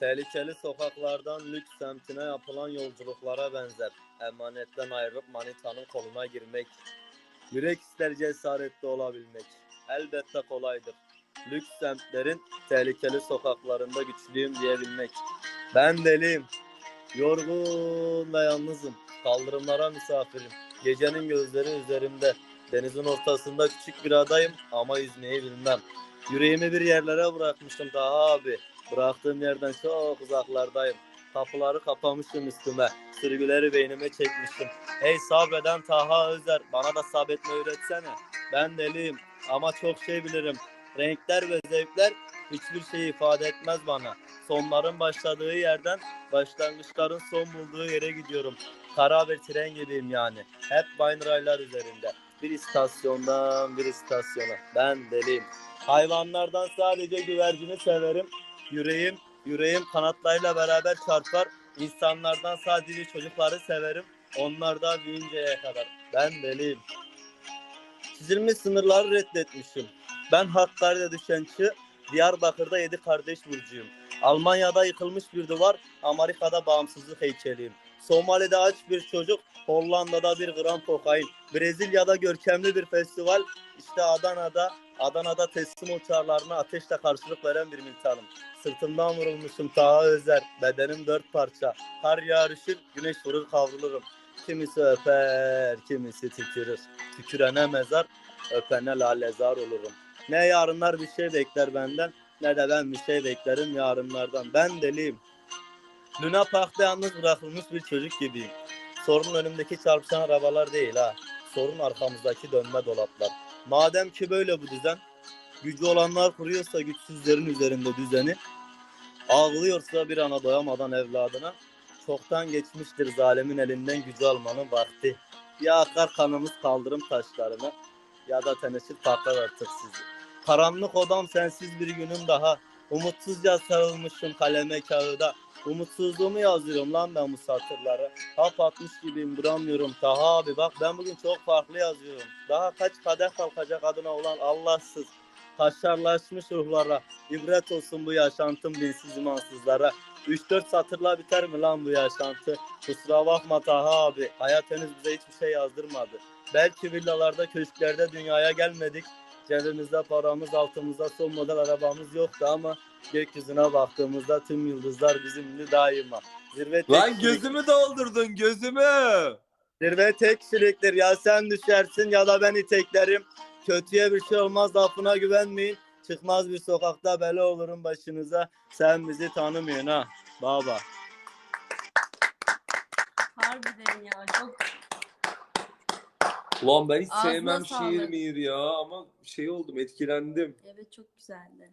Tehlikeli sokaklardan lüks semtine yapılan yolculuklara benzer. Emanetten ayrılıp manitanın koluna girmek. Yürek ister cesaretli olabilmek. Elbette kolaydır. Lüks semtlerin tehlikeli sokaklarında güçlüyüm diyebilmek. Ben deliyim. Yorgun ve yalnızım. Kaldırımlara misafirim. Gecenin gözleri üzerimde. Denizin ortasında küçük bir adayım ama yüzmeyi bilmem. Yüreğimi bir yerlere bırakmıştım daha abi. Bıraktığım yerden çok uzaklardayım. Kapıları kapamışım üstüme. Sürgüleri beynime çekmiştim. Hey sabreden Taha Özer bana da sabretme öğretsene. Ben deliyim ama çok şey bilirim. Renkler ve zevkler hiçbir şey ifade etmez bana. Sonların başladığı yerden başlangıçların son bulduğu yere gidiyorum. Kara bir tren gibiyim yani. Hep aynı raylar üzerinde. Bir istasyondan bir istasyona. Ben deliyim. Hayvanlardan sadece güvercini severim. Yüreğim, yüreğim kanatlarıyla beraber çarpar. İnsanlardan sadece çocukları severim. Onlar da büyüyünceye kadar. Ben deliyim. Çizilmiş sınırları reddetmişim. Ben Hakkari'de düşen Diyarbakır'da yedi kardeş burcuyum. Almanya'da yıkılmış bir duvar, Amerika'da bağımsızlık heykeliyim. Somali'de aç bir çocuk, Hollanda'da bir gram kokain. Brezilya'da görkemli bir festival, işte Adana'da Adana'da teslim uçarlarına ateşle karşılık veren bir militanım. Sırtımdan vurulmuşum Taha Özer, bedenim dört parça. Kar yağar güneş vurur kavrulurum. Kimisi öper, kimisi tükürür. Tükürene mezar, öpene lalezar olurum. Ne yarınlar bir şey bekler benden, ne de ben bir şey beklerim yarınlardan. Ben deliyim. Luna Park'ta yalnız bırakılmış bir çocuk gibiyim. Sorun önümdeki çarpışan arabalar değil ha. Sorun arkamızdaki dönme dolaplar. Madem ki böyle bu düzen, gücü olanlar kuruyorsa güçsüzlerin üzerinde düzeni, ağlıyorsa bir ana doyamadan evladına, çoktan geçmiştir zalimin elinden gücü almanın vakti. Ya akar kanımız kaldırım taşlarına, ya da teneşir patlar artık sizi. Karanlık odam sensiz bir günüm daha, umutsuzca sarılmışım kaleme kağıda. Umutsuzluğumu yazıyorum lan ben bu satırlara. Hap atmış gibiyim duramıyorum. Taha abi bak ben bugün çok farklı yazıyorum. Daha kaç kadeh kalkacak adına olan Allahsız. Taşlarlaşmış ruhlara. ibret olsun bu yaşantım dinsiz imansızlara. 3-4 satırla biter mi lan bu yaşantı? Kusura bakma Taha abi. Hayat henüz bize hiçbir şey yazdırmadı. Belki villalarda, köşklerde dünyaya gelmedik. Cebimizde paramız, altımızda son model arabamız yoktu ama gökyüzüne baktığımızda tüm yıldızlar bizimle daima. Zirve tek Lan gözümü doldurdun gözümü. Zirve tek kişiliktir. Ya sen düşersin ya da ben iteklerim. Kötüye bir şey olmaz lafına güvenmeyin. Çıkmaz bir sokakta bela olurum başınıza. Sen bizi tanımıyorsun ha baba. Harbiden ya çok Ulan ben hiç Ağzına sevmem şiir sağlık. miyir ya ama şey oldum etkilendim. evet çok güzeldi.